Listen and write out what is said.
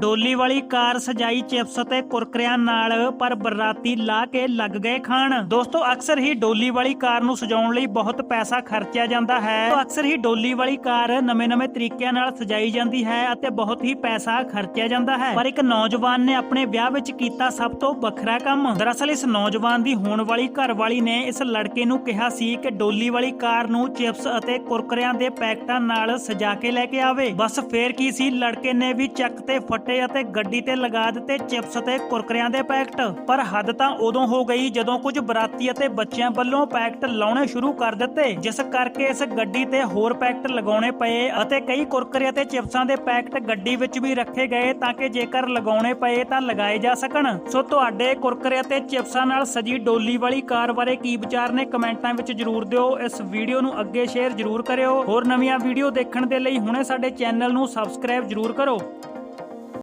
ਡੋਲੀ ਵਾਲੀ ਕਾਰ ਸਜਾਈ ਚਿਪਸ ਤੇ ਕੁਰਕਰਿਆਂ ਨਾਲ, ਪਰ ਬਰਾਤੀ ਲਾ ਕੇ ਲੱਗ ਗਏ ਖਾਣ। ਦੋਸਤੋ, ਅਕਸਰ ਹੀ ਡੋਲੀ ਵਾਲੀ ਕਾਰ ਨੂੰ ਸਜਾਉਣ ਲਈ ਬਹੁਤ ਪੈਸਾ ਖਰਚਿਆ ਜਾਂਦਾ ਹੈ। ਤਾਂ ਅਕਸਰ ਹੀ ਡੋਲੀ ਵਾਲੀ ਕਾਰ ਨਵੇਂ-ਨਵੇਂ ਤਰੀਕਿਆਂ ਨਾਲ ਸਜਾਈ ਜਾਂਦੀ ਹੈ ਅਤੇ ਬਹੁਤ ਹੀ ਪੈਸਾ ਖਰਚਿਆ ਜਾਂਦਾ ਹੈ। ਪਰ ਇੱਕ ਨੌਜਵਾਨ ਨੇ ਆਪਣੇ ਵਿਆਹ ਵਿੱਚ ਕੀਤਾ ਸਭ ਤੋਂ ਵੱਖਰਾ ਕੰਮ। ਦਰਅਸਲ, ਇਸ ਨੌਜਵਾਨ ਦੀ ਹੋਣ ਵਾਲੀ ਘਰਵਾਲੀ ਨੇ ਇਸ ਲੜਕੇ ਨੂੰ ਕਿਹਾ ਸੀ ਕਿ ਡੋਲੀ ਵਾਲੀ ਕਾਰ ਨੂੰ ਚਿਪਸ ਅਤੇ ਕੁਰਕਰਿਆਂ ਦੇ ਪੈਕਟਾਂ ਨਾਲ ਸਜਾ ਕੇ ਲੈ ਕੇ ਆਵੇ। ਬਸ ਫੇਰ ਕੀ ਸੀ, ਲੜਕੇ ਨੇ ਵੀ ਚੱਕ ਤੇ ਫਟ ਅਤੇ ਗੱਡੀ ਤੇ ਲਗਾ ਦਿੱਤੇ ਚਿਪਸ ਤੇ ਕੁਰਕਰਿਆਂ ਦੇ ਪੈਕਟ। ਪਰ ਹੱਦ ਤਾਂ ਉਦੋਂ ਹੋ ਗਈ ਜਦੋਂ ਕੁਝ ਬਰਾਤੀ ਅਤੇ ਬੱਚਿਆਂ ਵੱਲੋਂ ਪੈਕਟ ਲਾਉਣੇ ਸ਼ੁਰੂ ਕਰ ਦਿੱਤੇ, ਜਿਸ ਕਰਕੇ ਇਸ ਗੱਡੀ ਤੇ ਹੋਰ ਪੈਕਟ ਲਗਾਉਣੇ ਪਏ ਅਤੇ ਕਈ ਕੁਰਕਰੇ ਅਤੇ ਚਿਪਸਾਂ ਦੇ ਪੈਕਟ ਗੱਡੀ ਵਿੱਚ ਵੀ ਰੱਖੇ ਗਏ ਤਾਂ ਕਿ ਜੇਕਰ ਲਗਾਉਣੇ ਪਏ ਤਾਂ ਲਗਾਏ ਜਾ ਸਕਣ। ਸੋ ਤੁਹਾਡੇ ਕੁਰਕਰੇ ਅਤੇ ਚਿਪਸਾਂ ਨਾਲ ਸਜੀ ਡੋਲੀ ਵਾਲੀ ਕਾਰ ਬਾਰੇ ਕੀ ਵਿਚਾਰ ਨੇ ਕਮੈਂਟਾਂ ਵਿੱਚ ਜਰੂਰ ਦਿਓ। ਇਸ ਵੀਡੀਓ ਨੂੰ ਅੱਗੇ ਸ਼ੇਅਰ ਜਰੂਰ ਕਰਿਓ। ਹੋਰ ਨਵੀਆਂ ਵੀਡੀਓ ਦੇਖਣ ਦੇ ਲਈ ਹੁਣੇ ਸਾਡੇ ਚੈਨਲ ਨੂੰ ਸਬਸਕ੍ਰਾਈਬ ਜਰੂਰ ਕਰੋ।